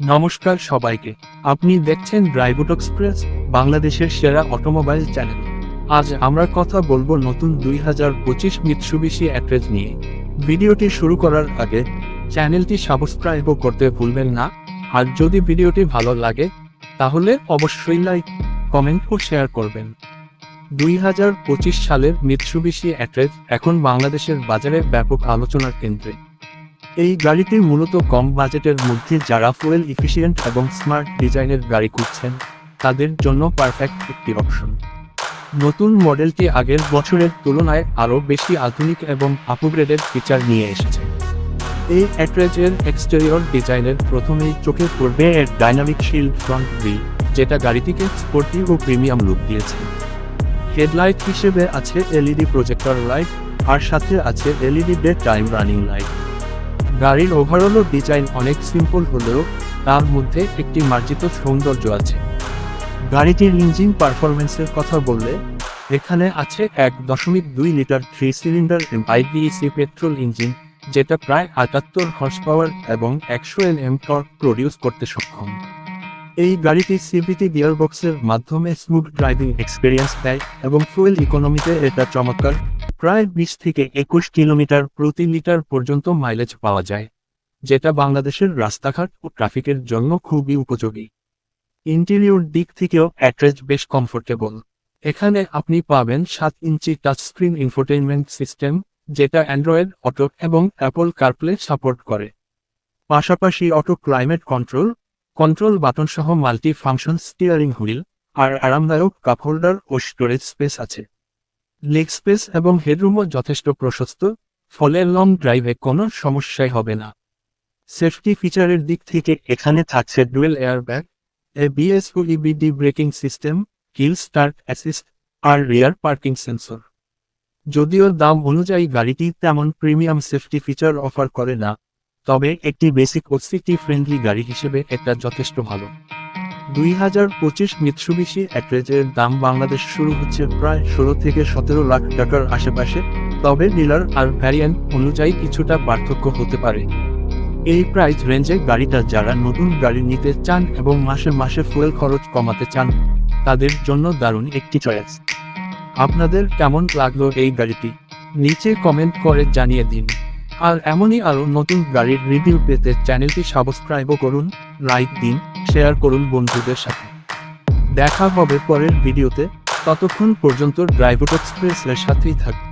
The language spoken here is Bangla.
নমস্কার সবাইকে। আপনি দেখছেন ড্রাইভুট এক্সপ্রেস, বাংলাদেশের সেরা অটোমোবাইল চ্যানেল। আজ আমরা কথা বলব নতুন দুই হাজার পঁচিশ মিৎসুবিশি অ্যাড্রেস নিয়ে। ভিডিওটি শুরু করার আগে, চ্যানেলটি সাবস্ক্রাইবও করতে ভুলবেন না। আর যদি ভিডিওটি ভালো লাগে, তাহলে অবশ্যই লাইক, কমেন্ট ও শেয়ার করবেন। দুই হাজার পঁচিশ সালের মিৎসুবিশি অ্যাড্রেস এখন বাংলাদেশের বাজারে ব্যাপক আলোচনার কেন্দ্রে। এই গাড়িটি মূলত কম বাজেটের মধ্যে যারা ফুয়েল ইফিসিয়েন্ট এবং স্মার্ট ডিজাইনের গাড়ি খুঁজছেন, তাদের জন্য পারফেক্ট একটি অপশন। নতুন মডেলটি আগের বছরের তুলনায় আরও বেশি আধুনিক এবং আপগ্রেডেড ফিচার নিয়ে এসেছে। এই অ্যাট্রেজের এক্সটেরিয়র ডিজাইনের প্রথমেই চোখে পড়বে এর ডাইনামিক শিল্ড ফ্রন্ট গ্রিল যেটা গাড়িটিকে স্পোর্টি ও প্রিমিয়াম লুক দিয়েছে। হেডলাইট হিসেবে আছে এলইডি প্রজেক্টর লাইট আর সাথে আছে LED day time running light গাড়ির ওভারঅল ডিজাইন অনেক সিম্পল হলেও তার মধ্যে একটি মার্জিত সৌন্দর্য আছে। গাড়িটির ইঞ্জিন পারফরমেন্সের কথা বললে, এখানে আছে এক দশমিক দুই litre three cylinder IDEC petrol engine যেটা প্রায় আটাত্তর হর্স পাওয়ার এবং একশো এল এম টর্ক প্রডিউস করতে সক্ষম। এই গাড়িটি সিবিটি গিয়ারবক্সের মাধ্যমে স্মুথ ড্রাইভিং এক্সপিরিয়েন্স দেয় এবং ফুয়েল ইকোনমিতে এটা চমৎকার প্রায় বিশ থেকে একুশ কিলোমিটার প্রতি লিটার পর্যন্ত মাইলেজ পাওয়া যায়, যেটা বাংলাদেশের রাস্তাঘাট ও ট্রাফিকের জন্য খুবই উপযোগী। ইন্টেরিয়র দিক থেকেও অ্যাট্রেজ বেশ কমফোর্টেবল এখানে আপনি পাবেন সাত ইঞ্চি টাচস্ক্রিন ইনফোটেইনমেন্ট সিস্টেম যেটা অ্যান্ড্রয়েড অটো এবং অ্যাপল কারপ্লে সাপোর্ট করে। পাশাপাশি auto climate control control button সহ মাল্টি ফাংশন স্টিয়ারিং হুইল আর আরামদায়ক কাপ হোল্ডার ও স্টোরেজ স্পেস আছে। লেগ স্পেস এবং হেডরুমও যথেষ্ট প্রশস্ত, ফলে লং ড্রাইভে কোনো সমস্যাই হবে না। সেফটি ফিচারের দিক থেকে এখানে থাকছে ডুয়েল এয়ারব্যাগ, এবিএস ও EBD braking system, hill start assist, আর রিয়ার পার্কিং সেন্সর। যদিও দাম অনুযায়ী গাড়িটি তেমন প্রিমিয়াম সেফটি ফিচার অফার করে না, তবে একটি বেসিক ও সিটি ফ্রেন্ডলি গাড়ি হিসেবে এটা যথেষ্ট ভালো। দুই হাজার পঁচিশ মিৎসুবিশি অ্যাট্রেজের দাম বাংলাদেশ শুরু হচ্ছে প্রায় ষোলো থেকে সতেরো লাখ টাকার আশেপাশে, তবে ডিলার আর ভ্যারিয়েন্ট অনুযায়ী কিছুটা পার্থক্য হতে পারে। এই প্রাইস রেঞ্জে গাড়িটা যারা নতুন গাড়ি নিতে চান এবং মাসে মাসে ফুয়েল খরচ কমাতে চান, তাদের জন্য দারুণ একটি চয়েস। আপনাদের কেমন লাগল এই গাড়িটি? নিচে কমেন্ট করে জানিয়ে দিন। আর এমনই আরও নতুন গাড়ির রিভিউ পেতে চ্যানেলটি সাবস্ক্রাইবও করুন, লাইক দিন, শেয়ার করুন বন্ধুদের সাথে। দেখা হবে পরের ভিডিওতে, ততক্ষণ পর্যন্ত ড্রাইভোট এক্সপ্রেসের সাথেই থাকুন।